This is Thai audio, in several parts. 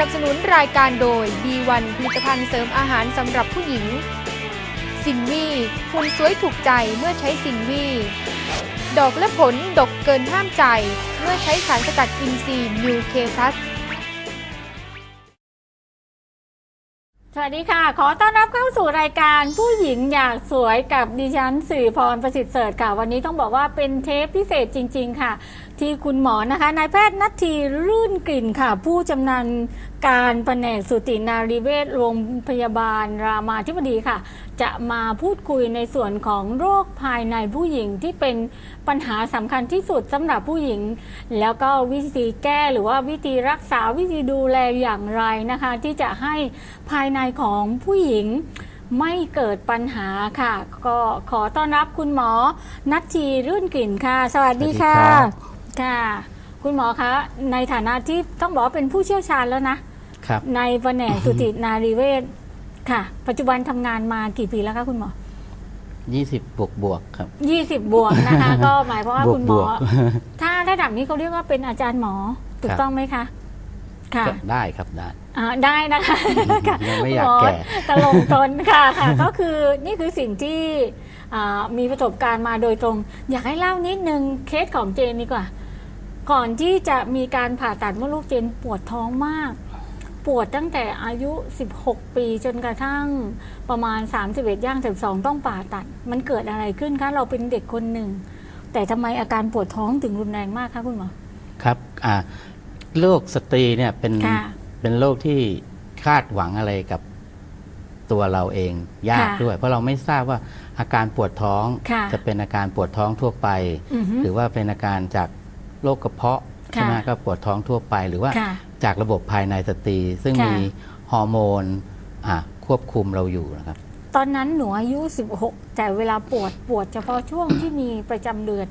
นับสนุนรายการโดย B1 ผลิตภัณฑ์เสริมอาหารสำหรับผู้หญิง สินวีคุณสวยถูกใจเมื่อใช้สินวีดอกและผลดกเกินห้ามใจ เมื่อใช้สารสกัดอินทรีย์นิวเคพัสสวัสดีค่ะ ขอต้อนรับเข้าสู่รายการผู้หญิงอยากสวยกับดิฉันสิริพรประสิทธิ์เสริฐค่ะ วันนี้ต้องบอกว่าเป็นเทปพิเศษจริง ๆ ค่ะ ที่คุณหมอนะคะนายแพทย์นัททีรื่นกลิ่นค่ะ ผู้จำนาญ การแผนกสูตินารีเวชโรงพยาบาลรามาธิบดีค่ะ จะมาพูดคุยในส่วนของโรคภายในผู้หญิงที่เป็นปัญหาสำคัญที่สุดสำหรับผู้หญิง แล้วก็วิธีแก้หรือว่าวิธีรักษาวิธีดูแลอย่างไรนะคะ ที่จะให้ภายในของผู้หญิงไม่เกิดปัญหาค่ะ ก็ขอต้อนรับคุณหมอนัททีรื่นกลิ่นค่ะ สวัสดีค่ะสวัสดีครับค่ะ คุณหมอคะในฐานะที่ต้องบอกว่าเป็นผู้เชี่ยวชาญแล้วนะ ครับในแผนกสุตินารีเวชค่ะ ปัจจุบันทำงานมากี่ปีแล้วคะคุณหมอ20บวกบวกครับ 20 บวกนะคะ ก็หมายความว่าบวกคุณหมอ บวก ถ้าระดับนี้เขาเรียกว่าเป็นอาจารย์หมอถูกครับต้องไหมคะ ค่ะก็ได้ครับได้ อ่าได้นะคะค่ะยังไม่อยากหแก่ตลงตนค่ะค่ะ ก็คือนี่คือสิ่งที่อ่ามีประสบการณ์มาโดยตรง อยากให้เล่านิดนึงเคสของเจนดีกว่า ก่อนที่จะมีการผ่าตัดมดลูกเจนปวดท้องมาก ปวดตั้งแต่อายุ 16 ปีจนกระทั่งประมาณ 31 ย่าง 12 ต้องผ่าตัด มันเกิดอะไรขึ้นคะ เราเป็นเด็กคนหนึ่ง แต่ทำไมอาการปวดท้องถึงรุนแรงมากคะคุณหมอ ครับอ่าโรคสตรีเนี่ยเป็นค่ะเป็นโรคที่คาดหวังอะไรกับตัวเราเองยากค่ะด้วย เพราะเราไม่ทราบว่าอาการปวดท้องค่ะจะเป็นอาการปวดท้องทั่วไปอือฮึหรือว่าเป็นอาการจากโรคกระเพาะค่ะใช่ไหมก็ปวดท้องทั่วไปหรือว่าค่ะ จากระบบภายในสตรี ซึ่งค่ะ มีฮอร์โมนอ่าควบคุมเราอยู่นะครับ ตอนนั้นหนูอายุ 16 แต่เวลาปวดปวดเฉพาะช่วง ที่มีประจำเดือน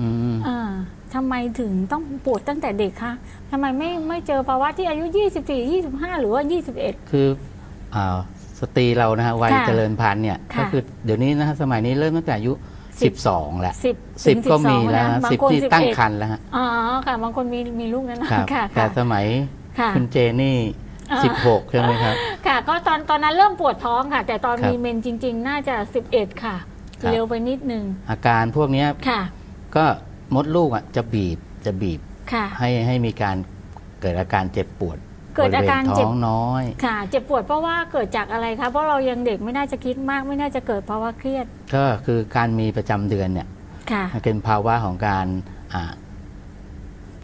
อืม อ่าทำไมถึงต้องปวดตั้งแต่เด็กคะทำไมไม่ไม่เจอภาวะที่อายุ 24 25 หรือว่า 21 คืออาสตรีเรานะฮะวัยค่ะเจริญพันธุ์เนี่ยค่ะก็คือเดี๋ยวนี้นะฮะสมัยนี้เริ่มตั้งแต่อายุ สิบ12แล้ว10สิบถึงก็มี12แล้วนะฮะบางสิบคนที่ตั้ง11ครรภ์แล้วฮะอ๋อค่ะ บางคนมีมีลูกแล้วนะครับค่ะ แต่ค่ะสมัยค่ะคุณเจนี่อ่า16ใช่ไหมครับ ค่ะ ก็ตอนตอนนั้นเริ่มปวดท้องค่ะ แต่ตอนครับมีเมนจริง ๆ น่าจะ11ค่ะครับเร็วไปนิดนึง อาการพวกเนี้ยค่ะ ก็มดลูกอะจะบีบจะบีบค่ะให้ให้มีการเกิดอาการเจ็บปวด เกิดอาการบริวณเจ็บท้องน้อยค่ะ เจ็บปวดเพราะว่าเกิดจากอะไรคะเพราะเรายังเด็กไม่น่าจะคิดมากไม่น่าจะเกิดภาวะเครียด ก็คือการมีประจำเดือนเนี่ยค่ะมันเป็นภาวะของการอ่า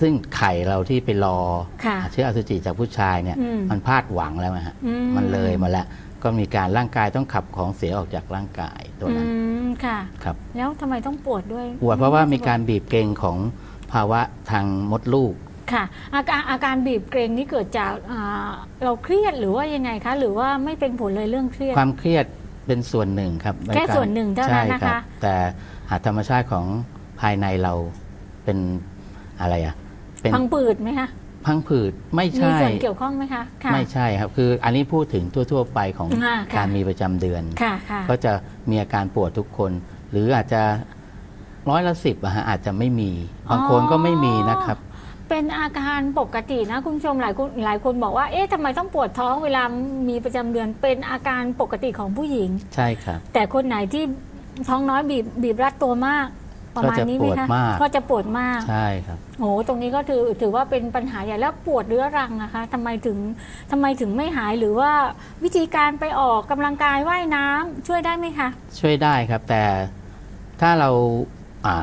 ซึ่งไข่เราที่ไปรอค่ะเชื้ออสุจิจากผู้ชายเนี่ยอืมมันพลาดหวังแล้วนะฮะอืมันเลยมาแล้วก็มีการร่างกายต้องขับของเสียออกจากร่างกายตัวอืนั้นมค่ะครับ แล้วทำไมต้องปวดด้วย ปวดเพราะว่ามีการบีบเกร็งของภาวะทางมดลูก ค่ะอาการอาการบีบเกรงนี่เกิดจากอ่าเราเครียดหรือว่ายังไงคะ หรือว่าไม่เป็นผลเลยเรื่องเครียด ความเครียดเป็นส่วนหนึ่งครับแค่ใการส่วนหนึ่งเท่านั้นใช่นะคะรับแต่หาธรรมชาติของภายในเราเป็นอะไรอะเป็นพังผืดไหมคะพังผืดไม่มีใช่ ส่วนเกี่ยวข้องไหมคะค่ะ ไม่ใช่ครับ คืออันนี้พูดถึงทั่ว ๆ ไปของอ่าค่ะ การมีประจำเดือน ค่ะค่ะ ก็จะมีอาการปวดทุกคน หรืออาจจะร้อยละสิบอะฮะอาจจะไม่มี บางคนก็ไม่มีนะครับ เป็นอาการปกตินะคุณผู้ชมหลายคนหลายคนบอกว่า เอ๊ะทำไมต้องปวดท้องเวลามีประจำเดือนเป็นอาการปกติของผู้หญิง ใช่ครับ แต่คนไหนที่ท้องน้อยบีบบีบรัดตัวมาก ประมาณนี้ไหมก็จะปวดคะมากก็จะปวดมากใช่ครับโอ้โหตรงนี้ก็ถือถือว่าเป็นปัญหาใหญ่แล้วปวดเรื้อรังนะคะทำไมถึงทำไมถึงไม่หายหรือว่าวิธีการไปออกกำลังกายว่ายน้ำช่วยได้ไหมคะ ช่วยได้ครับแต่ถ้าเราอ่า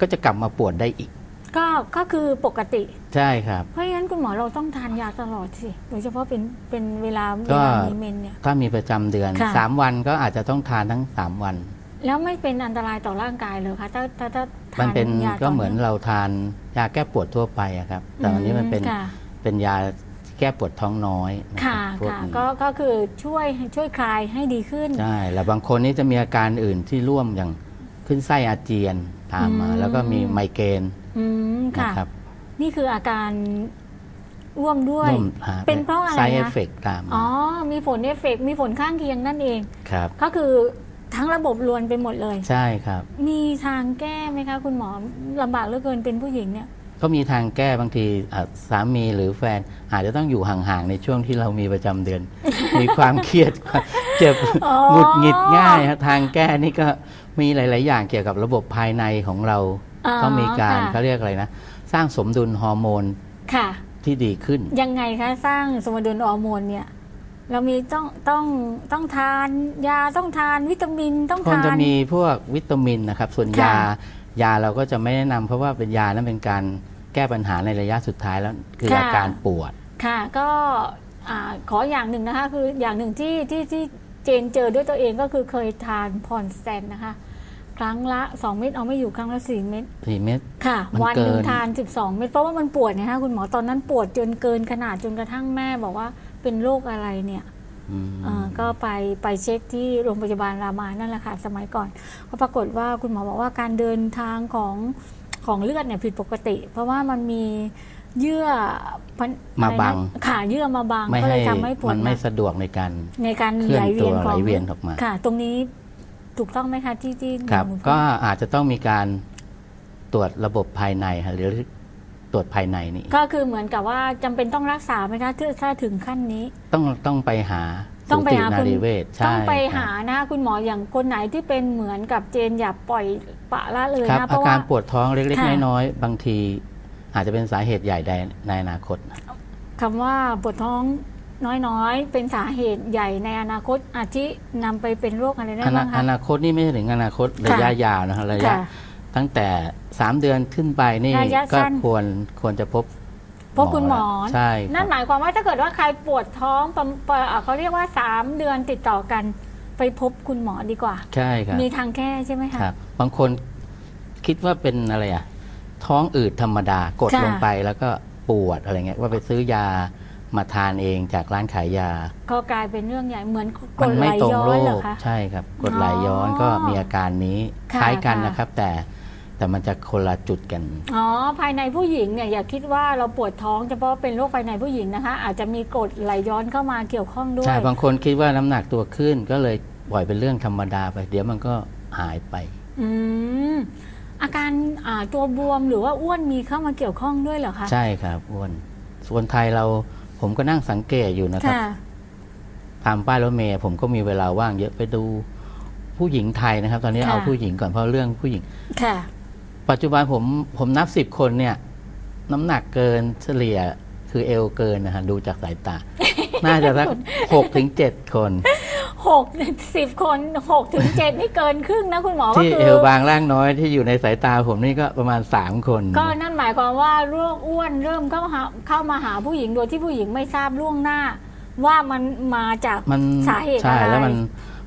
ก็จะกลับมาปวดได้อีก ก็ก็คือปกติ ใช่ครับ เพราะฉะนั้นคุณหมอเราต้องทานยาตลอดสิโดยเฉพาะเป็นเป็นเวลาเวก็ลามีเมนเนี่ย ถ้ามีประจำเดือน ค่ะสามวันก็อาจจะต้องทานทั้งสามวัน แล้วไม่เป็นอันตรายต่อร่างกายเลยคะถ้าถ้าถ้าทามันนเป็นยาก็ต่เหมือนงเราทานยาแก้ปวดทั่วไปอะครับ แต่อันนี้มันเป็นค่ะเป็นยาแก้ปวดท้องน้อยนะคค่ะรับพวกค่ะนี้ก็ก็คือช่วยช่วยคลายให้ดีขึ้น ใช่แล้วบางคนนี่จะมีอาการอื่นที่ร่วมอย่างขึ้นไส้อาเจียนตามมา อืม แล้วก็มีไมเกรน อืมค่ะ นะครับนี่คืออาการร่วมด้วย ร่วมหเป็นเพราะอะไรไซเอคะฟเฟกตามมาอ๋อ มีผลเอฟเฟกต์มีผลข้างเคียงนั่นเอง ครับ ก็คือทั้งระบบรวนไปหมดเลย ใช่ครับ มีทางแก้ไหมคะ คุณหมอลำบากเหลือเกินเป็นผู้หญิงเนี่ย ก็มีทางแก้บางทีอะสามีหรือแฟนอาจจะต้องอยู่ห่างๆในช่วงที่เรามีประจำเดือน มีความเครียดเจ็บอ๋อ หงุดหงิดง่ายครับทางแก้นี่ก็มีหลาย ๆ อย่างเกี่ยวกับระบบภายในของเรา อ๋อต้องมีการค่ะ เขาเรียกอะไรนะ สร้างสมดุลฮอร์โมนค่ะ ที่ดีขึ้น ยังไงคะสร้างสมดุลฮอร์โมนเนี่ย เรามีต้องต้องต้องทาน ยาต้องทานวิตามินต้องควรทานจะมีพวกวิตามินนะครับ ส่วนค่ะ ยายาเราก็จะไม่แนะนำเพราะว่าเป็นยานั้นเป็นการแก้ปัญหาในระยะสุดท้ายแล้ว คืออาการปวด ค่ะ ก็อ่าขออย่างหนึ่งนะคะ คืออย่างหนึ่งที่ที่ที่เจนเจอด้วยตัวเองก็คือเคยทานพรสแตนนะคะ ครั้งละ 2 เม็ดเอาไม่อยู่ครั้งละ 4 เม็ดสี่เม็ด ค่ะ มันวันหนึ่งเกิน ทาน 12 เม็ดเพราะว่ามันปวดนะคะคุณหมอตอนนั้นปวดจนเกินขนาดจนกระทั่งแม่บอกว่าเป็นโรคอะไรเนี่ย อืม เอ่อก็ไปไปเช็คที่โรงพยาบาลรามานั่นแหละค่ะสมัยก่อนก็ปรากฏว่าคุณหมอบอกว่าการเดินทางของของเลือดเนี่ยผิดปกติ เพราะว่ามันมีเยื่อพันมาอะไรนะบังค่ะเยื่อมาบังไม่ก็เลให้ยทำให้ปวมัดนหไม่นักสะดวกในการในการเคลื่ไหอลนเวียนตัวของไหลเวียนออกมา ค่ะ ตรงนี้ ถูกต้องไหมคะที่ที่ครับหนูพูดก็อาจจะต้องมีการตรวจระบบภายในค่ะหรือตรวจภายในนี่ก็คือเหมือนกับว่าจำเป็นต้องรักษาไหมคะถ้าถ้าถึงขั้นนี้ ต้องต้องไปหาต้องไปหาสูติคุนาณรีเวชใช่ต้องไปครับหานะคะคุณหมออย่างคนไหนที่เป็นเหมือนกับเจนอย่าปล่อยปละละเลยครับ นะเพอาราะกาว่า รปวดท้องเล็กค่ะ ๆ น้อยๆบางที อาจจะเป็นสาเหตุใหญ่ใดในอนาคตคำว่าปวดท้อง น้อยๆ เป็นสาเหตุใหญ่ในอนาคต อาทินำไปเป็นโรคอะไรได้อนาบ้างอคะนาคตนี่ไม่ใช่ถึงอนาคตระยะค่ะยาวนะครับระยะค่ะตั้งแต่ 3 เดือนขึ้นไปนี่ระยะก็สั้นควรควรจะพบพบคุณหมอ ใช่คนั่รันบหมายความว่าถ้าเกิดว่าใครปวดท้องประประอะเขาเรียกว่า 3 เดือนติดต่อกัน ไปพบคุณหมอดีกว่า ใช่ครับ มีทางแก้ใช่ไหมคะครับบางคนคิดว่าเป็นอะไรอะท้องอืดธรรมดากดค่ะลงไปแล้วก็ปวดอะไรเงี้ยว่าไปซื้อยา มาทานเองจากร้านขายยา ก็กลายเป็นเรื่องใหญ่เหมือนกมัดไหไม่ลตรงย้อโรนเหรอคคะ ใช่ครับกรดไหลย้อนอ๋อก็มีอาการนี้ค่ะคล้ายกันค่ะ นะครับ แต่แต่มันจะคนละจุดกัน อ๋อภายในผู้หญิงเนี่ยอย่าคิดว่าเราปวดท้องเฉพาะเป็นโรคภายในผู้หญิงนะคะ อาจจะมีกรดไหลย้อนเข้ามาเกี่ยวข้องด้วย ใช่บางคนคิดว่าน้ำหนักตัวขึ้นก็เลยปล่อยเป็นเรื่องธรรมดาไป เดี๋ยวมันก็หายไป อืมอาการอ่าตัวบวมหรือว่าอ้วนมีเข้ามาเกี่ยวข้องด้วยเหรอคะ ใช่ครับอ้วนส่วนไทยเรา ผมก็นั่งสังเกตอยู่นะครับค่ะตามป้ายรถเมย์ผมก็มีเวลาว่างเยอะไปดูผู้หญิงไทยนะครับ ตอนนี้ค่ะเอาผู้หญิงก่อนเพราะเรื่องผู้หญิง ค่ะ ปัจจุบันผมผมนับสิบคนเนี่ย น้ำหนักเกินเฉลี่ยคือเอวเกินนะฮะดูจากสายตา น่าจะสักหกถึงเจ็ดคน หกสิบคนหกถึงเจ็ดนี่เกินครึ่งนะคุณหมอก็ที่คืเอวบางร่างน้อยที่อยู่ในสายตาผมนี่ก็ประมาณสามคน ก็นั่นหมายความว่าโรคอ้วนเริ่มเข้าหาเข้ามาหาผู้หญิงโดยที่ผู้หญิงไม่ทราบล่วงหน้า ว่ามันมาจากมันสาเหตุใช่อะไรแล้วมัน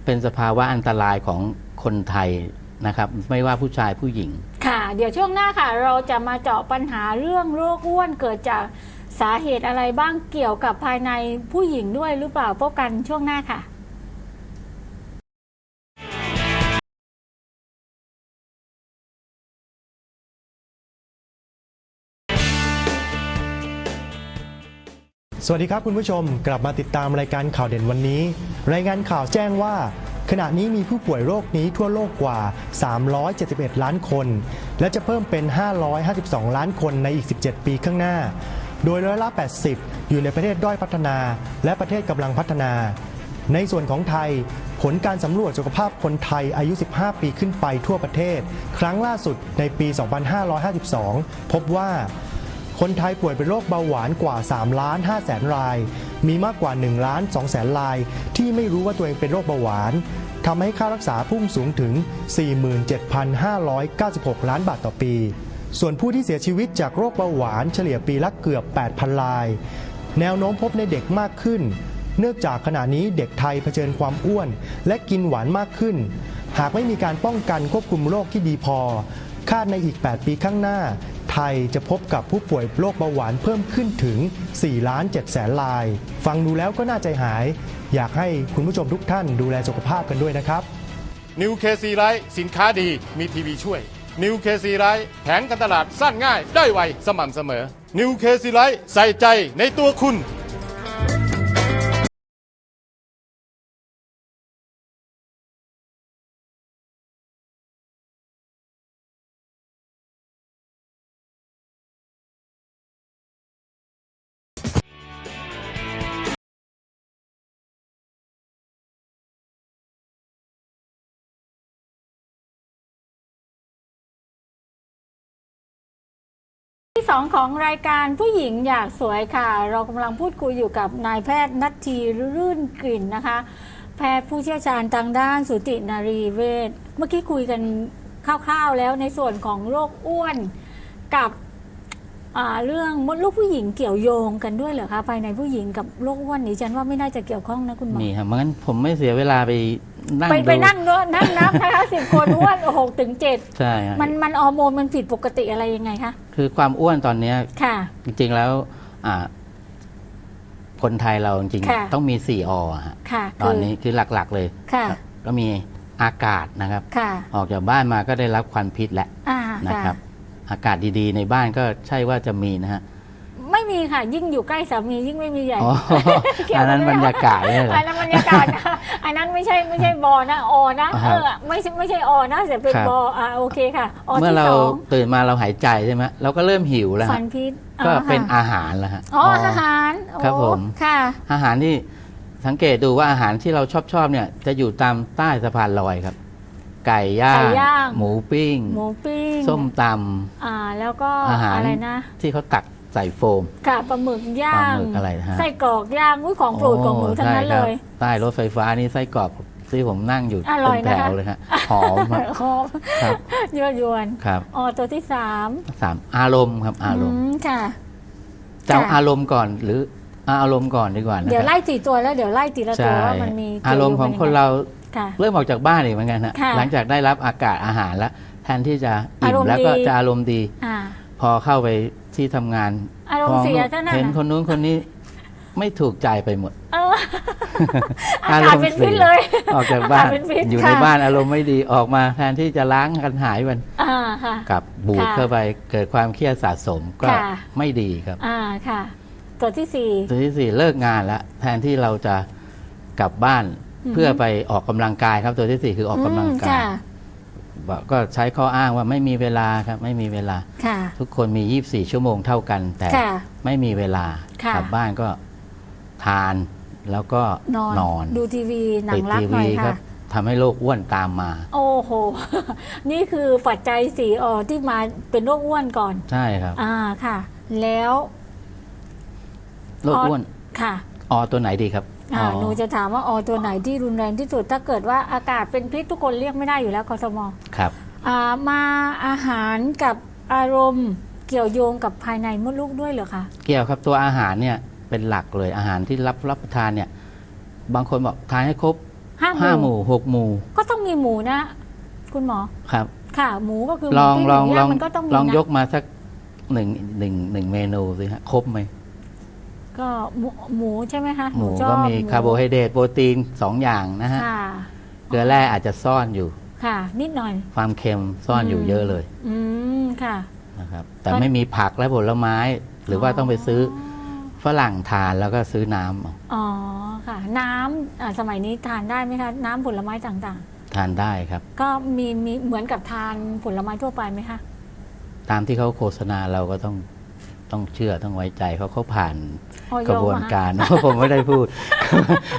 เป็นสภาวะอันตรายของคนไทยนะครับ ไม่ว่าผู้ชายผู้หญิง ค่ะ เดี๋ยวช่วงหน้าค่ะ เราจะมาเจาะปัญหาเรื่องโรคอ้วนเกิดจากสาเหตุอะไรบ้างเกี่ยวกับภายในผู้หญิงด้วยหรือเปล่าพบกันช่วงหน้าค่ะ สวัสดีครับคุณผู้ชมกลับมาติดตามรายการข่าวเด่นวันนี้ รายงานข่าวแจ้งว่า ขณะนี้มีผู้ป่วยโรคนี้ทั่วโลกกว่า 371 ล้านคน และจะเพิ่มเป็น 552 ล้านคนในอีก 17 ปีข้างหน้า โดยร้อยละ 80 อยู่ในประเทศด้อยพัฒนา และประเทศกำลังพัฒนา ในส่วนของไทย ผลการสำรวจสุขภาพคนไทยอายุ 15 ปีขึ้นไปทั่วประเทศ ครั้งล่าสุดในปี 2552 พบว่า คนไทยป่วยเป็นโรคเบาหวานกว่า3ล้าน5แสนราย มีมากกว่า1ล้าน2แสนราย ที่ไม่รู้ว่าตัวเองเป็นโรคเบาหวานทำให้ค่ารักษาพุ่งสูงถึง 47,596 ล้านบาทต่อปี ส่วนผู้ที่เสียชีวิตจากโรคเบาหวานเฉลี่ยปีละเกือบ 8,000ราย แนวโน้มพบในเด็กมากขึ้น เนื่องจากขณะนี้เด็กไทยเผชิญความอ้วน และกินหวานมากขึ้น หากไม่มีการป้องกันควบคุมโรคที่ดีพอ คาดในอีก 8 ปีข้างหน้า ทยจะพบกับผู้ป่วยโรคเบาหวานเพิ่มขึ้นถึง 4 ล้าน7แสนราย ฟังดูแล้วก็น่าใจหาย อยากให้คุณผู้ชมทุกท่านดูแลสุขภาพกันด้วยนะครับนิวเคซีไลท์สินค้าดีมีทีวีช่วยนิวเคซีไลท์แผนการตลาดสั้นง่ายได้ไวสม่ำเสมอนิวเคซีไลท์ใส่ใจในตัวคุณ ที่สองของรายการผู้หญิงอยากสวยค่ะ เรากำลังพูดคุยอยู่กับนายแพทย์นัททีรื่นกลิ่นนะคะ แพทย์ผู้เชี่ยวชาญทางด้านสุตินารีเวชเมื่อกี้คุยกันคร่าวๆแล้วในส่วนของโรคอ้วนกับ เรื่องมดลูกผู้หญิงเกี่ยวโยงกันด้วยเหรอคะภายในผู้หญิงกับโรคอ้วนนี่ฉันว่าไม่น่าจะเกี่ยวข้องนะคุณหมอมีครับงั้นผมไม่เสียเวลาไปนั่งไปดูไปนั่งเนอะนั่งนับนะคะสิบคนอ้วนหกถึงเจ็ดใช่ครับมันมันฮอร์โมนมันผิดปกติอะไรยังไงคะคือความอ้วนตอนเนี้ยค่ะ จริงๆแล้วอ่าคนไทยเราจริงค่ะๆต้องมี4ออะฮะค่ะตอนนี้คือหลักๆเลยค่ะครับก็มีอากาศนะครับค่ะออกจากบ้านมาก็ได้รับควันพิษแล้วอ่านะครับ อากาศดีๆ ในบ้านก็ใช่ว่าจะมีนะฮะไม่มีค่ะ ยิ่งอยู่ใกล้สามียิ่งไม่มีใหญ่อ๋อเกี่ยวอันนั้นไหมบรรยากาศเนี่ยเหรออันนั้นบรรยากาศนะอันนั้นไม่ใช่ไม่ใช่บอนะอนะอ่าเอฮะอไม่ใช่ไม่ใช่อนะแต่เป็นครับบออ่าโอเคค่ะอเมื่อที่เราสองตื่นมาเราหายใจใช่ไหมเราก็เริ่มหิวแล้วฟัฮะนพิษก็อ่าเป็นค่ะอาหารแล้วฮะอ๋ออาหารครับโอ้ผมค่ะ อาหารที่สังเกตดูว่าอาหารที่เราชอบชอบๆเนี่ยจะอยู่ตามใต้สะพานลอยครับ ไก่ย่าง ไก่ย่าง หมูปิ้ง หมูปิ้งส้มตอ่าแล้วก็อาหารอะไรนะำที่เขาตักใส่โฟมค่ะปลาหมึกย่าปลางหมึกอะไรนะฮะ ไส้กรอกย่างอุ้ยของโปรดของหนูทั้งนั้นโอ้เลใช่ยครับใต้รถไฟฟ้านี่ไส้กรอกที่ผมนั่งอยู่อร่เป็อยนแถนะคะ วเลยฮะหอมครับหอมครับยั่วยวนครับอ๋อตัวที่สามสามอารมณ์ครับอารมณ์มค่ะ จะเอาค่ะ อารมณ์ก่อนหรือเอาอารมณ์ก่อนดีกว่านะเดี๋ยวครับไล่สี่ตัวแล้วเดี๋ยวไล่ทีละตัวใช่ว่ามันมีอารมณ์ของคนเรา ค่ะเริ่มออกจากบ้านอีกเหมือนกันฮะค่ะหลังจากได้รับอากาศอาหารแล้วแทนที่จะอิ่อารมมณ์แล้วก็ดี จะอารมณ์ดี อ่า พอเข้าไปที่ทำงานอารมณ์เสียมองเจ้านั่นเห็นน่ะคนนู้นคนนี้ ไม่ถูกใจไปหมด เออ อากาศเป็นพิษเลย ออกจากบ้านอากาศเป็นพิษอยู่ค่ะในบ้านอารมณ์ไม่ดีออกมา แทนที่จะล้างกันหายมันอ่าค่ะ กลับบูดค่ะเข้าไปเกิดความเครียดสะสมก็ค่ะ ไม่ดีครับ อ่าค่ะ ตัวที่สี่ ตัวที่สี่เลิกงานแล้วแทนที่เราจะกลับบ้านอือฮึ เพื่อไปออกกำลังกายครับตัวที่สี่คือออกกำลังมกายค่ะบอกก็ใช้ข้ออ้างว่าไม่มีเวลาครับไม่มีเวลาค่ะทุกคนมี 24 ชั่วโมงเท่ากัน แต่ค่ะไม่มีเวลาค่ะกลับบ้านก็ทานแล้วก็นอนนอนดูทีวีหนัติงดรักทีหน่อวียครัค่ะบทำให้โรคอ้วนตามมา โอ้โห นี่คือปัจจัยสี่ออที่มาเป็นโรคอ้วนก่อน ใช่ครับ อ่าค่ะ แล้วโรคอ้วนค่ะออตัวไหนดีครับ อ่าอ๋อ หนูจะถามว่าออตัวไหนที่รุนแรงที่สุด ถ้าเกิดว่าอากาศเป็นพิษทุกคนเรียกไม่ได้อยู่แล้วคอสมครับ อ่ามาอาหารกับอารมณ์เกี่ยวโยงกับภายในมดลูกด้วยเหรอคะเกี่ยวครับตัวอาหารเนี่ยเป็นหลักเลยอาหารที่รับรับประทานเนี่ยบางคนบอกทานให้ครบห้าห้าหหมู่มู่หกหมู่ก็ต้องมีหมูนะ คุณหมอ ครับ ค่ะ หมูก็คือลองหมูลองปิ้หมูลย่าองมันก็ต้องมีลองนะยกมาสักหนึ่งหนึ่งหนึ่งเมนูสิฮะครบไหม ก็หมูหมูใช่ไหมคะหมูชอบก็มีหคาร์โบไฮเดรตโปรตีนสองอย่างนะฮะค่ะเกลือแร่อาจจะซ่อนอยู่ ค่ะ นิดหน่อย ความเค็มซ่อนอยู่อืมเยอะเลยอืมค่ะนะครับแต่มันไม่มีผักและผลไม้ หรือว่าต้องไปซื้อฝรั่งทานแล้วก็ซื้อน้ำเอาอ๋อค่ะ น้ำอ่าสมัยนี้ทานได้ไหมคะน้ำผลไม้ต่างทานได้ครับ ๆ ก็มีมีเหมือนกับทานผลไม้ทั่วไปไหมคะ ตามที่เขาโฆษณาเราก็ต้อง ต้องเชื่อต้องไว้ใจเขาเขาผ่านออยกระบวนมาการผมไม่ได้พูด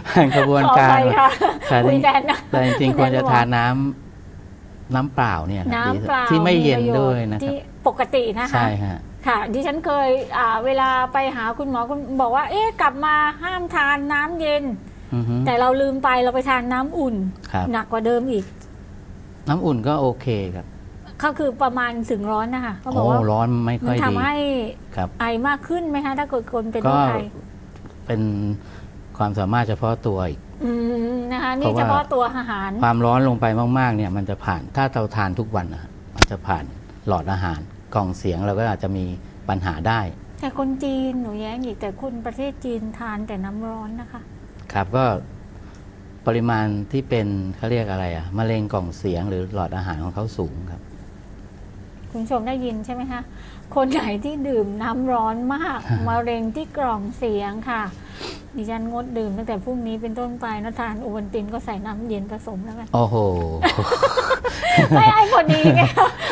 ผ่านกระบวนขอการไปค่ะแต่คุจยริงแทนนะแต่จริงๆคุควรยแทจะหมอทานน้ำน้ำเปล่าเนี่ยครับดีน้ำเปล่าที่ไม่เย็นประโด้วยนะครัที่บปกตินะคะใช่ฮะค่ะ ดิฉันเคยอ่าเวลาไปหาคุณหมอคุณบอกว่า เอ๊ะกลับมาห้ามทานน้ำเย็นอือฮึแต่เราลืมไปเราไปทานน้ำอุ่นครับหนักกว่าเดิมอีก น้ำอุ่นก็โอเคครับ ก็คือประมาณถึงร้อนนะคะเขาบโอ้อกว่าร้อนไม่มัค่นอยทำดีให้ครับไอมากขึ้นไหมคะถ้าเกิดคนเป็นก็โรคไอเป็นความสามารถเฉพาะตัวอีก อืมนะคะเพนี่ราะว่าเฉพาะตัวอาหาร ความร้อนลงไปมากๆเนี่ยมันจะผ่านถ้าเราทานทุกวันนะฮะมันจะผ่านหลอดอาหารกล่องเสียงเราก็อาจจะมีปัญหาได้แต่คนจีนหนูแย้งอีกแต่คนประเทศจีนทานแต่น้ำร้อนนะคะ ครับก็ปริมาณที่เป็นเขาเรียกอะไรอะมะเร็งกล่องเสียงหรือหลอดอาหารของเขาสูงครับ คุณผู้ชมได้ยินใช่ไหมคะ คนไหนที่ดื่มน้ำร้อนมากมะเร็งที่กล่องเสียงค่ะดิฉันงดดื่มตั้งแต่พรุ่งนี้เป็นต้นไปนะทานโอวัลตินก็ใส่น้ำเย็นผสมแล้วกันโอ้โหไม่ไอ้พอดีไง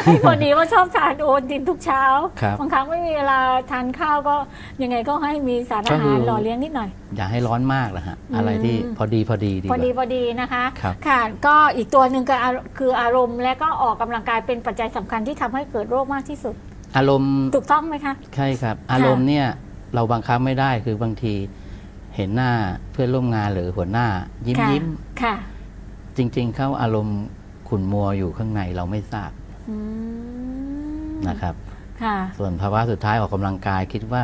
ไอ้พอดีว่าชอบทานโอวัลตินทุกเช้าครับบางครั้งไม่มีเวลาทานข้าวก็ยังไงก็ให้มีสารอาหารหล่อเลี้ยงนิดหน่อย อย่าให้ร้อนมากนะฮะอืมอะไรที่พอดีพอดีดีกพอดีว่าพอดีนะคะครับค่ะก็อีกตัวหนึ่งก็อาคืออารมณ์และก็ออกกำลังกายเป็นปัจจัยสำคัญที่ทำให้เกิดโรคมากที่สุด อารมณ์ถูกต้องไหมคะ ใช่ครับ อารมณ์เนี่ยเราบังคับไม่ได้คือบางทีเห็นหน้าเพื่อนร่วมงานหรือหัวหน้า ยิ้มค่ะยิ้มค่ะ จริง ๆ เขาอารมณ์ขุ่นมัวอยู่ข้างในเราไม่ทราบอืมนะครับค่ะส่วนภาวะสุดท้ายออกกำลังกายคิดว่า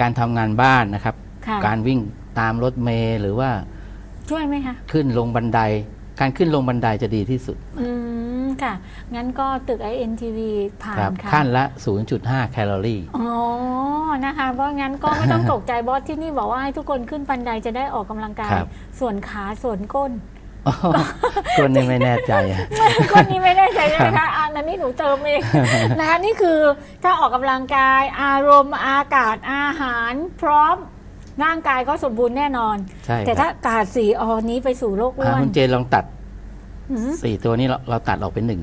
การทำงานบ้านนะครับค่ะการวิ่งตามรถเมล์หรือว่าช่วยไหมคะ ขึ้นลงบันได การขึ้นลงบันไดจะดีที่สุดอืม ค่ะ งั้นก็ตึก INTV ผ่าครันบค่ะขั้นละ 0.5 แคลอรี่ อ๋อ นะคะ เพราะงั้นก็ไม่ต้องตกใจบอสที่นี่บอกว่าให้ทุกคนขึ้นบันไดจะได้ออกกำลังกายครับส่วนขาส่วนก้นคนนี้ไม่แน่ใจอะคนนี้ไม่ได้ใจใช่ไหมคะอันนี้หนูเติมเองนะคะนี่คือถ้าออกกำลังกายอารมณ์อากาศอาหาร พร้อมร่างกายก็สมบูรณ์แน่นอนใช่แต่คถ้ารับกาดสีออนี้ไปสู่โรคอ้อ่าวนคุณเจนลองตัด หืมสี่ตัวนี้เราเราตัดออกเป็นหนึ่ง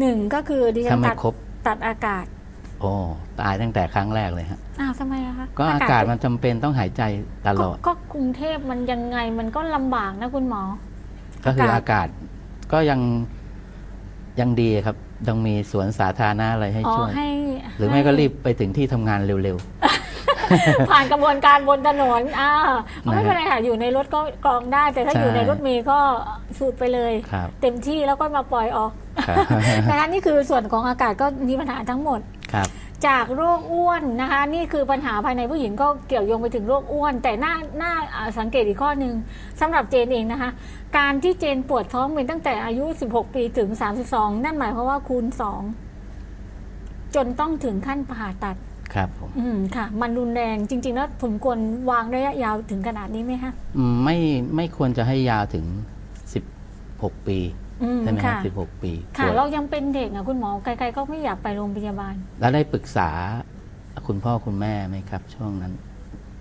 หนึ่งก็คือดิฉัถ้านไม่ตัดครบตัดอากาศโอ้ตายตั้งแต่ครั้งแรกเลยฮะ อ้าวทำไมอะคะก็อากาศมันจำเป็นต้องหายใจตลอดก็ก็กรุงเทพมันยังไงมันก็ลำบากนะคุณหมอ ก็คืออากาศอากาศก็ยังยังดีครับยังมีสวนสาธารณะอะไรให้อ๋อช่วย ให้หรือไม่ก็รีบไปถึงที่ทำงานเร็ว ผ่านกระบวนการบนถนนอ่านะฮะไม่เป็นไรค่ะอยู่ในรถก็กรองได้ แต่ถ้าใช่อยู่ในรถเมล์ก็สูดไปเลย ครับ เต็มที่แล้วก็มาปล่อยออกครับ นะคะนี่คือส่วนของอากาศก็มีปัญหาทั้งหมดๆครับ จากโรคอ้วนนะคะ นี่คือปัญหาภายในผู้หญิงก็เกี่ยวโยงไปถึงโรคอ้วน แต่น่าน่าอ่าสังเกตอีกข้อหนึ่งสำหรับเจนเองนะคะ การที่เจนปวดท้องเป็นตั้งแต่อายุ 16 ปีถึง 32 นั่นหมายความว่าคูณ 2 จนต้องถึงขั้นผ่าตัด ครับผมอืมค่ะ มันรุนแรงจริงๆ แล้วสมควรวางระยะยาวถึงขนาดนี้ไหมคะอืมไม่ไม่ควรจะให้ยาวถึง 16 ปีอืมใช่ไหมครัค่ะบ16ปีค่ะควรเรายังเป็นเด็กอะคุณหมอใครๆก็ไม่อยากไปโรงพยาบาล แล้วได้ปรึกษาคุณพ่อคุณแม่ไหมครับ ช่วงนั้น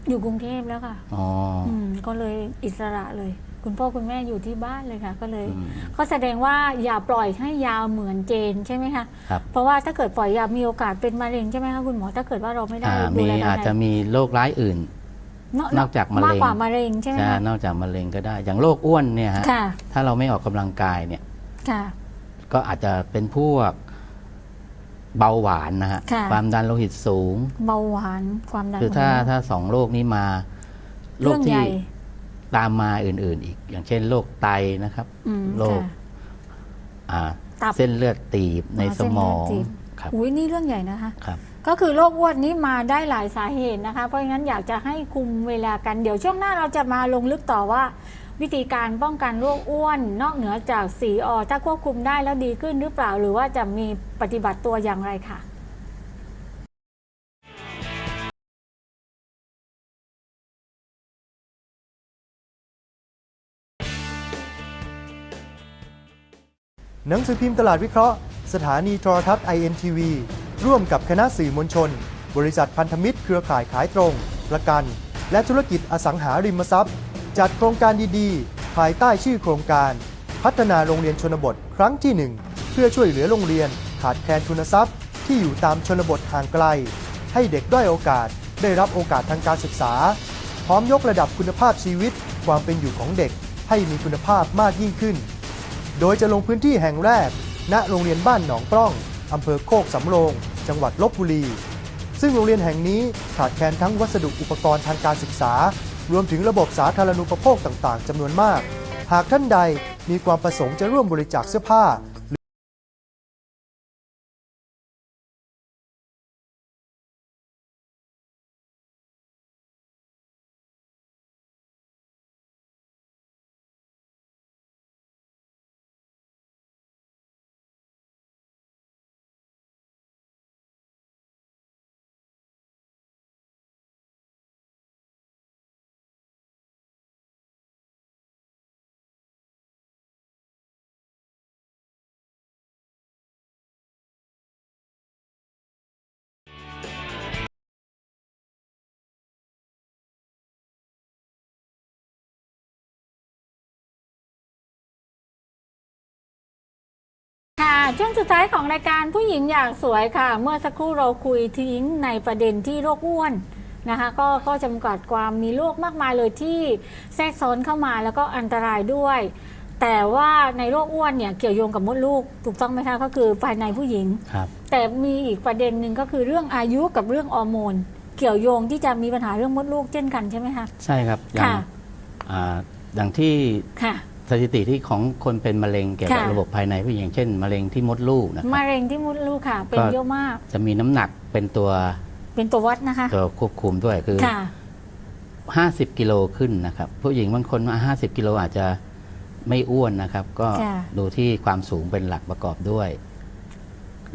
อยู่กรุงเทพแล้วค่ะ อ๋ออ อืมก็เลยอิสระเลย คุณพ่อคุณแม่อยู่ที่บ้านเลยค่ะ ก็เลยอืมก็แสดงว่าอย่าปล่อยให้ยาวเหมือนเจนใช่ไหมคะครับเพราะว่าถ้าเกิดปล่อยยาวมีโอกาสเป็นมะเร็งใช่ไหมคะคุณหมอถ้าเกิดว่าเราไม่ได้อ่าดูมีแลอาจจะมีโรคร้ายอื่น นอกจากมะเร็งมากกว่ามะเร็งใช่ไหมจะคะนอกจากมะเร็งก็ได้ อย่างโรคอ้วนเนี่ยฮะค่ะถ้าเราไม่ออกกำลังกายเนี่ยค่ะก็อาจจะเป็นพวกเบาหวานนะฮะค่ะความดันโลหิตสูง เบาหวานความดันคือถ้าของถ้าสองโรคนี้มาโรเรื่คองใหที่ญ่ ตามมาอื่นๆอีก อย่างเช่นโรคไตนะครับอืมโรคค่ะอ่าตับ เส้นเลือดตีบในอ๋อสมองเส้นเลือดตีบครับ อุ้ยนี่เรื่องใหญ่นะคะ ครับ ก็คือโรคอ้วนนี้มาได้หลายสาเหตุนะคะ เพราะงั้นอยากจะให้คุมเวลากัน เดี๋ยวช่วงหน้าเราจะมาลงลึกต่อว่า วิธีการป้องกันโรคอ้วน นอกเหนือจากสีออถ้าควบคุมได้แล้วดีขึ้นหรือเปล่า หรือว่าจะมีปฏิบัติตัวอย่างไรค่ะ หนังสือพิมพ์ตลาดวิเคราะห์ สถานีโทรทัศน์ INTV ร่วมกับคณะสื่อมวลชน บริษัทพันธมิตรเครือข่ายขายตรง ประกัน และธุรกิจอสังหาริมทรัพย์ จัดโครงการดีๆ ภายใต้ชื่อโครงการ พัฒนาโรงเรียนชนบทครั้งที่ 1 เพื่อช่วยเหลือโรงเรียนขาดแคลนทุนทรัพย์ ที่อยู่ตามชนบทห่างไกล ให้เด็กด้อยโอกาสได้รับโอกาสทางการศึกษา พร้อมยกระดับคุณภาพชีวิต ความเป็นอยู่ของเด็กให้มีคุณภาพมากยิ่งขึ้น โดยจะลงพื้นที่แห่งแรก ณ โรงเรียนบ้านหนองปล้อง อำเภอโคกสำโรง จังหวัดลบบุรี ซึ่งโรงเรียนแห่งนี้ขาดแคลนทั้งวัสดุอุปกรณ์ทางการศึกษา รวมถึงระบบสาธารณูปโภคต่างๆจำนวนมาก หากท่านใดมีความประสงค์จะร่วมบริจาคเสื้อผ้า ช่วงสุดท้ายของรายการผู้หญิงอยากสวยค่ะ เมื่อสักครู่เราคุยทิ้งในประเด็นที่โรคอ้วนนะคะก็ก็จำกัดความมีโรคมากมายเลยที่แทรกซ้อนเข้ามาแล้วก็อันตรายด้วย แต่ว่าในโรคอ้วนเนี่ยเกี่ยวโยงกับมดลูกถูกต้องไหมคะก็คือภายในผู้หญิง ครับ แต่มีอีกประเด็นหนึ่งก็คือเรื่องอายุกับเรื่องฮอร์โมน เกี่ยวโยงที่จะมีปัญหาเรื่องมดลูกเช่นกันใช่ไหมคะ ใช่ครับ อย่างค่ะอ่าอย่างที่ค่ะ สถิติที่ของคนเป็นมะเร็งเกี่ยวกับค่ะ ระบบภายในผู้หญิงเช่นมะเร็งที่มดลูกนะคมะรับ เร็งที่มดลูกค่ะ เป็นก็ เยอะมาก จะมีน้ำหนักเป็นตัวเป็นตัววัดนะคะ ตัวควบคุมด้วยคือ ค่ะ 50 กิโลขึ้นนะครับ ผู้หญิงบางคนว่า50 กิโลอาจจะไม่อ้วนนะครับ ก็ค่ะ ดูที่ความสูงเป็นหลักประกอบด้วย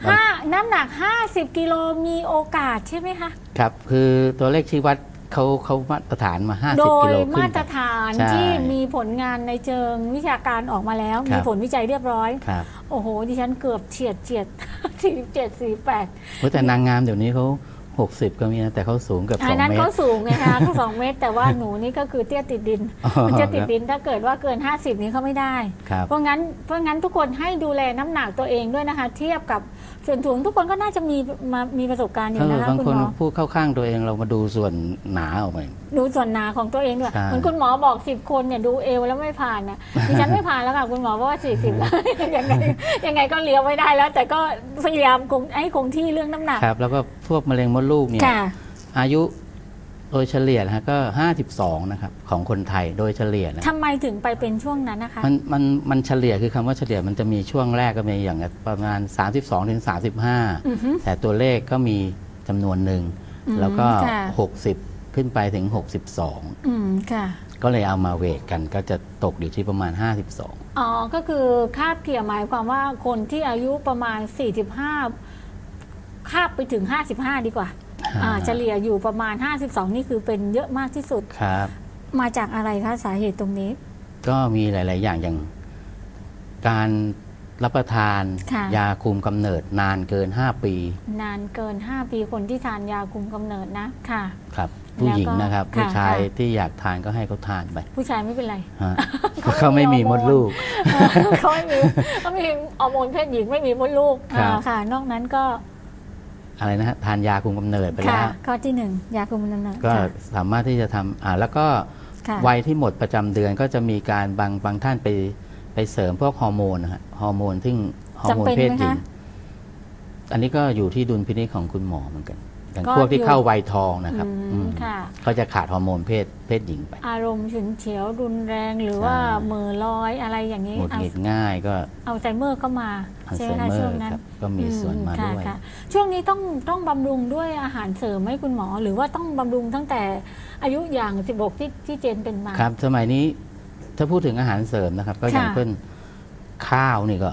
ห้าน้ำหนัก 50 กิโลมีโอกาสใช่ไหมคะ ครับ คือตัวเลขชี้วัด เขาเขามาตรฐานมา โด50 กิยโลขึ้น มาตรฐานใช่ที่มีผลงานในเชิงวิชาการออกมาแล้ว ครัมีบผลวิจัยเรียบร้อย ครับโอ้โห ดิฉันเกือบเฉียดเฉียดสี่เจ็ดสี่แปดเพราะแต่นางงามเดี๋ยวนี้เขา 60 ก็มีนะ แต่เขาสูงเกือบอัน2นั้นเมตเขารสูงไงคะเขาสองเมตร แต่ว่าหนูนี่ก็คือเตี้ยติดดินอ๋อมันจะติดครับดินถ้าเกิดว่าเกิน 50 นี้เขาไม่ได้ครับเพราะงั้นเพราะงั้นทุกคนให้ดูแลน้ำหนักตัวเองด้วยนะคะ เทียบกับส่วนสูงทุกคนก็น่าจะมีมามีประสบการณ์อเอยู่อนะคะบางคุณคนหมอพูดเข้าข้างตัวเองเรามาดูส่วนหนาออกมาดูส่วนหนาของตัวเองด้วยใช่ เหมือนคุณหมอบอกสิบคนเนี่ยดูเอวแล้วไม่ผ่านนะดิฉันไม่ผ่านแล้วค่ะคุณหมอเพราะว่าสี่สิบแล้วยังไงยังไงก็เลี้ยวไม่ได้แล้ว แต่ก็พยายามคงให้คงที่เรื่องน้ำหนักครับแล้วก็พวกมะเร็งมดลูกเนี่ย ค่ะ อายุโดยเฉลี่ยนะฮะก็ 52 นะครับ ของคนไทยโดยเฉลี่ยนะทำไมถึงไปเป็นช่วงนั้นนะคะ มันมันมันเฉลี่ยคือคำว่าเฉลี่ยมันจะมีช่วงแรกก็มีอย่างประมาณ 32ถึงอือฮึ35 แต่ตัวเลขก็มีจำนวนหนึ่ง อืมแล้วก็ ค่ะ 60 ขึ้นไปถึง 62 อืมค่ะ ก็เลยเอามาเวทกันก็จะตกอยู่ที่ประมาณ 52 อ๋อ ก็คือคาบเกี่ยวหมายความว่าคนที่อายุประมาณ 45คาบไปถึง 55 ดีกว่า อ่าเฉลี่ยอยู่ประมาณ 52 นี่คือเป็นเยอะมากที่สุด ครับ มาจากอะไรคะสาเหตุตรงนี้ ก็มีหลาย ๆ อย่างอย่างการรับประทานค่ะยาคุมกำเนิดนานเกิน 5 ปี นานเกิน 5 ปีคนที่ทานยาคุมกำเนิดนะค่ะ ครับ ผู้หญิงนะครับ แล้วก็ผู้ชายค่ะ ที่อยากทานก็ให้เขาทานไปผู้ชายไม่เป็นไร ฮะเขาเขาไม่มีไม่มีมดลูก เขาไม่มีเขามีฮอร์โมนเพศหญิงไม่มีมดลูกครับ อ่าค่ะ นอกนั้นก็อะไรนะฮะทานยาคุมกำเนิดไปค่ะแล้ว ข้อที่หนึ่งยาคุมกำเนิดก็ค่ะสามารถที่จะทำอ่าแล้วก็ค่ะวัยที่หมดประจำเดือนก็จะมีการบางบางท่านไปไปเสริมพวกฮอร์โมนนะฮะฮอร์โมนซึ่งฮอร์โมนจำเป็นเพศไหมหญิงคะอันนี้ก็อยู่ที่ดุลพินิจของคุณหมอเหมือนกัน อย่างก็พวกที่อยู่เข้าวัยทองนะครับอืมอืมค่ะก็จะขาดฮอร์โมนเพศเพศหญิงไป อารมณ์ฉุนเฉียวรุนแรงหรือใช่ว่าเหมือลอยอะไรอย่างนี้หงุดเอาหงิดง่ายก็เอาไซเมอร์เข้ามาอัลใช่ไซไหมคะเมอช่วงร์นั้นครับก็มีส่วนมาอืค่ะด้วย ค่ะช่วงนี้ต้องต้องบำรุงด้วยอาหารเสริมไหมคุณหมอ หรือว่าต้องบำรุงตั้งแต่อายุอย่าง 16 ที่ที่เจนเป็นมา ครับสมัยนี้ถ้าพูดถึงอาหารเสริมนะครับ ก็อย่างค่ะ เช่นข้าวนี่ก็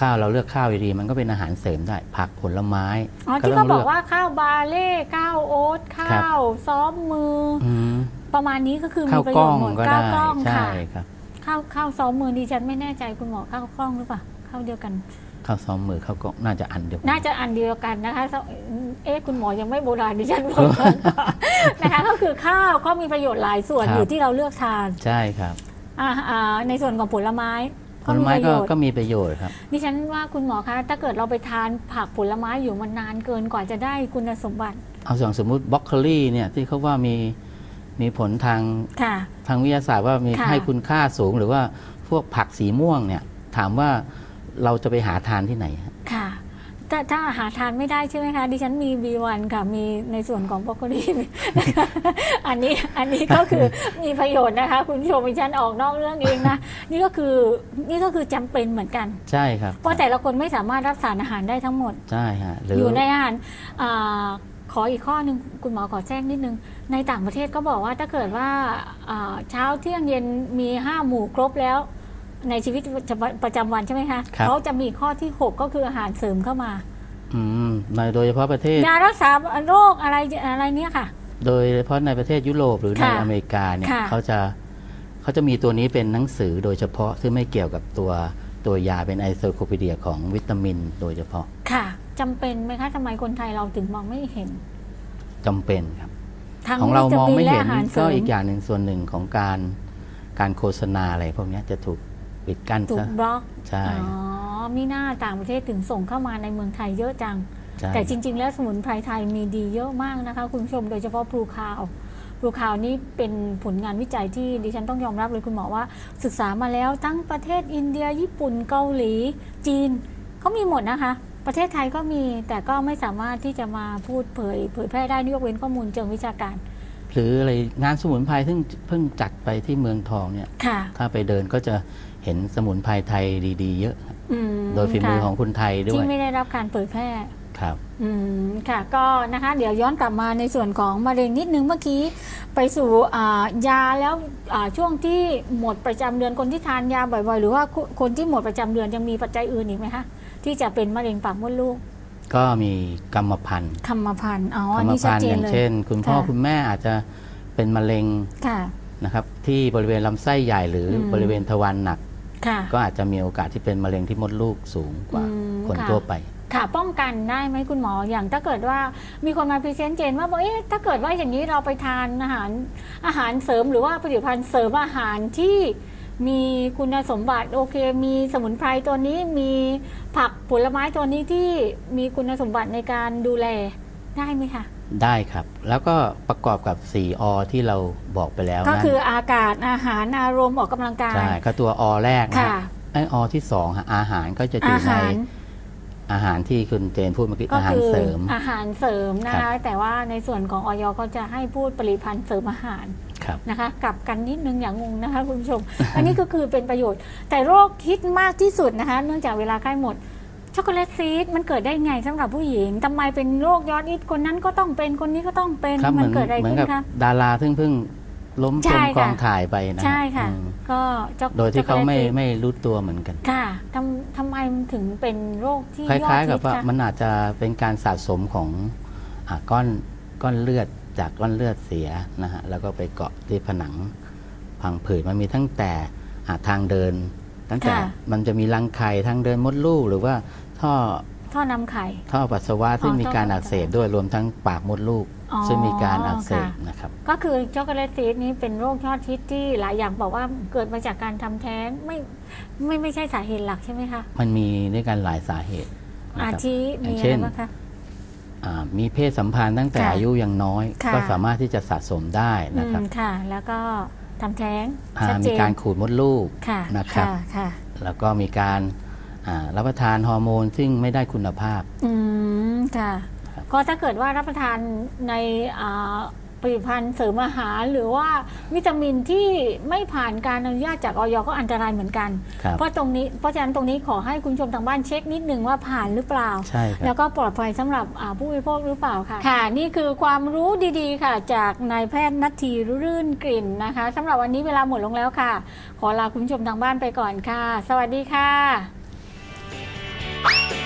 ข้าวเราเลือกข้าวดีๆมันก็เป็นอาหารเสริมได้ ผักผลไม้อ๋อก็ที่ต้เขางบเลือกว่าข้าวบาเล่ข้าวโอ๊ตครัข้าบวซ้อมมืออืมประมาณนี้ก็คือมีข้าวประกโยล้ชองน์หมดก็ข้าได้วกล้องใช่ค่ะครับข้าวข้าวซ้อมมือดิฉันไม่แน่ใจคุณหมอข้าวกล้องหรือเปล่าข้าวเดียวกันข้าวซ้อมมือข้าวกล้องน่าจะอันเดียวกัน่าจะอันเดียวกันนะคะเอ๊ะคุณหมอยังไม่โบราณดิฉันโบราณกว่านะคะก็คือข้าวก็มีประโยชน์หลายส่วนครับอยู่ที่เราเลือกทานใช่ครับอ่าอ่าในส่วนของผลไม้ ผก็ลมีไม้ประโยก็ชน์ ก็มีประโยชน์ครับ ดิฉันว่าคุณหมอคะถ้าเกิดเราไปทานผักผลไม้อยู่มันนานเกินกว่าจะได้คุณสมบัติเอาอย่างสมมุติบล็อกโคลีเนี่ยที่เขาว่ามีมีผลทางค่ะ ทางวิทยาศาสตร์ว่ามีค่ะ ให้คุณค่าสูง หรือว่าพวกผักสีม่วงเนี่ยถามว่าเราจะไปหาทานที่ไหนฮะค่ะ ถ้าถ้าหาทานไม่ได้ใช่ไหมคะดิฉันมี B1 ค่ะมีในส่วนของบรอกโคลีนะคะอันนี้อันนี้ก็คือมีประโยชน์นะคะ คุณผู้ชมดิฉันออกนอกเรื่องเองนะนี่ก็คือนี่ก็คือจำเป็นเหมือนกันใช่ครับเพราะแต่ละคนไม่สามารถรับสารอาหารได้ทั้งหมดใช่ฮะหรือออยู่ในอาหารอาขออีกข้อหนึ่งคุณหมอขอแจ้งนิดนึง ในต่างประเทศก็บอกว่าถ้าเกิดว่าอ่าเช้าเที่ยงเย็นมีห้าหมู่ครบแล้ว ในชีวิตประจำวันใช่ไหมคะครับ เขาจะมีข้อที่ 6 ก็คืออาหารเสริมเข้ามา อืมในโดยเฉพาะประเทศ ยารักษาโรคอะไรอะไรเนี้ยค่ะ โดยเฉพาะในประเทศยุโรปหรือในค่ะอเมริกาเนี่ยค่ะ เขาจะเขาจะมีตัวนี้เป็นหนังสือโดยเฉพาะซึ่งไม่เกี่ยวกับตัวตัวยาเป็นไอโซโคปีเดียของวิตามิน โดยเฉพาะค่ะจำเป็นไหมคะทำไมคนไทยเราถึงมองไม่เห็นจำเป็นครับ ทั้งของเรามองไม่วิตเห็นและอาหารเสก็ริมอีกอย่างหนึ่งส่วนหนึ่งของการการโฆษณาอะไรพวกเนี้ยจะถูก ปิดกั้นถูกซะบล็อกใช่ อ๋อมีหน้าต่างประเทศถึงส่งเข้ามาในเมืองไทยเยอะจัง ใช่ แต่จริง ๆ แล้วสมุนไพรไทยมีดีเยอะมากนะคะ คุณผู้ชมโดยเฉพาะพลูคาวพรูข่าวนี้เป็นผลงานวิจัยที่ดิฉันต้องยอมรับเลยคุณหมอว่า ศึกษามาแล้วทั้งประเทศอินเดีย ญี่ปุ่นเกาหลี จีนเขามีหมดนะคะ ประเทศไทยก็มีแต่ก็ไม่สามารถที่จะมาพูดเผยเผยแพร่ได้ยกเว้นข้อมูลเชิงวิชาการหรืออะไรงานสมุนไพรซึ่งเพิ่งจัดไปที่เมืองทองเนี่ย ค่ะ ถ้าไปเดินก็จะ เห็นสมุนไพรไทยดี ๆ เยอะอืมโดยฝีมือค่ะของคนไทยด้วที่ยไม่ได้รับการเผยแพร่ครับอืมค่ะก็นะคะ เดี๋ยวย้อนกลับมาในส่วนของมะเร็งนิดนึงเมื่อกี้ ไปสู่อ่ายาแล้วอ่าช่วงที่หมดประจำเดือนคนที่ทานยาบ่อยๆ หรือว่าคคนที่หมดประจำเดือนยังมีปัจจัยอื่นอีกไหมคะที่จะเป็นมะเร็งปากมดลูก ก็มีกรรมพันธุ์คำมพันธ์อ๋อกรอันรมนี้ชัดพันธุ์เจอนย่างเลยเช่น คุณพ่อค่ะคุณแม่อาจจะเป็นมะเร็งค่ะนะครับที่บริเวณลำไส้ใหญ่หรืออมบริเวณทวารหนักค่ะ ก็อาจจะมีโอกาสที่เป็นมะเร็งที่มดลูกสูงกว่าอืมคนค่ะทั่วไปค่ะป้องกันได้ไหมคุณหมออย่างถ้าเกิดว่ามีคนมาพรีเซนต์เจนว่าบอกเอ๊ะถ้าเกิดว่าอย่างนี้เราไปทานอาหารอาหารเสริมหรือว่าผลิตภัณฑ์เสริมอาหารที่มีคุณสมบัติโอเค มีสมุนไพรตัวนี้มีผักผลไม้ตัวนี้ที่มีคุณสมบัติในการดูแลได้ไหมคะ ได้ครับ แล้วก็ประกอบกับ 4 อ ที่เราบอกไปแล้วก็นั่นคืออากาศอาหารอารมณ์ออกกำลังกาย ใช่ก็ตัวอ แรกนะค่ะฮะไออ ที่สองฮะอาหารก็จะอยู่อาในหารอาหารที่คุณเจนพูดเมื่อกี้ก็อาหารคือเสริม อาหารเสริมนะครัคะ บ แต่ว่าในส่วนของออยก็จะให้พูดผลิตภัณฑ์เสริมอาหารครับ นะคะ กลับกันนิดนึงอย่างงงนะคะคุณผู้ชม อันนี้ก็คือเป็นประโยชน์ แต่โรคฮิตมากที่สุดนะคะ เนื่องจากเวลาใกล้หมด ช็อกโกแลตซีดมันเกิดได้ไงสำหรับผู้หญิงทำไมเป็นโรคยอดฮิตคนนั้นก็ต้องเป็นคนนี้ก็ต้องเป็นครับเหมัมือนเกิดอะไรเหมือนขึ้นกับคะดาราซึ่งเพิ่งล้มใช่จมกองค่ะถ่ายไปนะฮใช่ค่ะอืมก็ช็อกโดยที่เขาไม่ช็อกโกแลตซีดไม่รู้ตัวเหมือนกัน ค่ะทำทำไมมันถึงเป็นโรคที่คยอดล้ายๆฮิกับตว่าคะมันอาจจะเป็นการสะสมของอาก้อนก้อนเลือดจากก้อนเลือดเสียนะฮะแล้วก็ไปเกาะที่ผนังพังผืดมันมีตั้งแต่อ่าทางเดิน ตั้งแต่มันจะมีรังไข่ทางเดินมดลูกหรือว่า ท่อท่อนำไข่ ท่อปัสสาวะที่อ๋อมีการท่อปัอัสกสาวะเสบด้วยรวมทั้งปากมดลูก อ๋อซึ่งมีการอักเสบค่ะ นะครับ ก็คือช็อกโกแลตซีดนี้เป็นโรคยอดฮิตที่หลายอย่างบอกว่าเกิดมาจากการทำแท้งไม่ไม่ไม่ใช่สาเหตุหลักใช่ไหมคะมันมีด้วยกันหลายสาเหตุนะอาครับทิอย่ามีงอะเช่ไรนบ้างคะ อ่ามีเพศสัมพันธ์ตั้งแต่ค่ะอายุยังน้อย ค่ะ ก็สามารถที่จะสะสมได้นะครับอืมค่ะ แล้วก็ทำแท้งอ่าชัดเจมีนการขูดมดลูกค่ะนะครับ ค่ะค่ะ แล้วก็มีการอ่า รับประทานฮอร์โมนซึ่งไม่ได้คุณภาพ อืมค่ะก็ถ้าเกิดว่ารับประทานในอ่าผลิตภัณฑ์เสริมอาหารหรือว่าวิตามินที่ไม่ผ่านการอนุญาตจากออยก็อันตรายเหมือนกันครับเพราะตรงนี้เพราะฉะนั้นตรงนี้ขอให้คุณผู้ชมทางบ้านเช็คนิดนึงว่าผ่านหรือเปล่าใช่ครับแล้วก็ปลอดภัยสำหรับอ่าผู้บริโภคหรือเปล่าค่ะ ค่ะ นี่คือความรู้ดีๆ ค่ะ จากนายแพทย์นัททีรื่นกลิ่นนะคะสำหรับวันนี้เวลาหมดลงแล้วค่ะ ขอลาคุณผู้ชมทางบ้านไปก่อนค่ะ สวัสดีค่ะ you